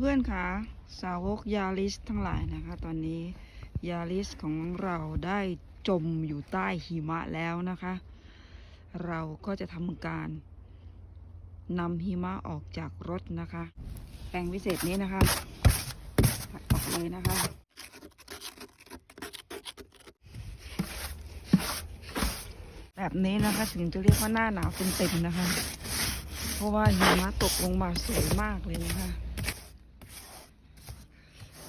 เพื่อนๆคะสาวกยาลิสทั้งหลายนะคะ ตอนนี้ยาลิสของเราได้จมอยู่ใต้หิมะแล้วนะคะ เราก็จะทำการนำหิมะออกจากรถนะคะ แปลงวิเศษนี้นะคะตัดออกเลยนะคะแบบนี้นะคะถึงจะเรียกว่าหน้าหนาวเต็มๆนะคะ เพราะว่าหิมะตกลงมาสวยมากเลยนะคะ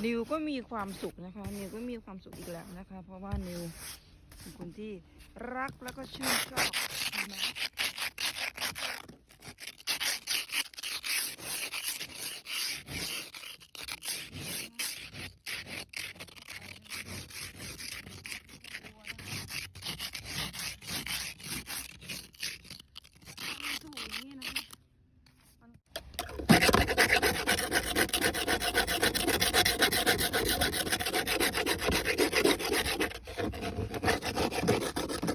นิวก็มีความสุขนะคะ นิวก็มีความสุขอีกแล้วนะคะ เพราะว่านิวเป็นคนที่รักแล้วก็ชื่นชอบหิมะ ถูอย่างนี้นะคะอ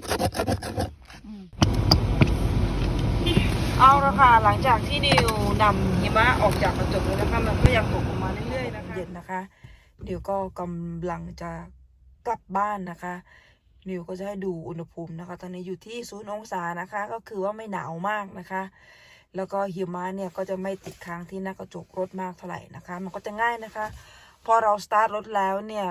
ืม เอาละค่ะหลังจากที่นิวนำหิมะออกจากกระจกแล้วนะคะมันก็ยังตกลงมาเรื่อยๆนะคะเย็นนะคะเดี๋ยวก็กำลังจะกลับบ้านนะคะ นิวก็จะให้ดูอุณหภูมินะคะ ตอนนี้อยู่ที่ศูนย์องศานะคะ ก็คือว่าไม่หนาวมากนะคะ แล้วก็หิมะเนี่ยก็จะไม่ติดค้างที่หน้ากระจกรถมากเท่าไหร่นะคะ มันก็จะง่ายนะคะ พอเราสตาร์ทรถแล้วเนี่ย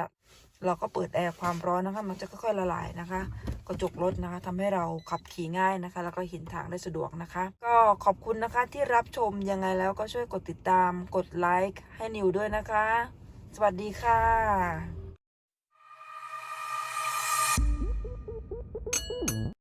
เราก็เปิดแอร์ความร้อนนะคะ มันจะค่อยๆละลายนะคะ กระจกรถนะคะทำให้เราขับขี่ง่ายนะคะ แล้วก็เห็นทางได้สะดวกนะคะ ก็ขอบคุณนะคะที่รับชมยังไงแล้วก็ช่วยกดติดตาม กดไลค์ให้นิวด้วยนะคะ สวัสดีค่ะ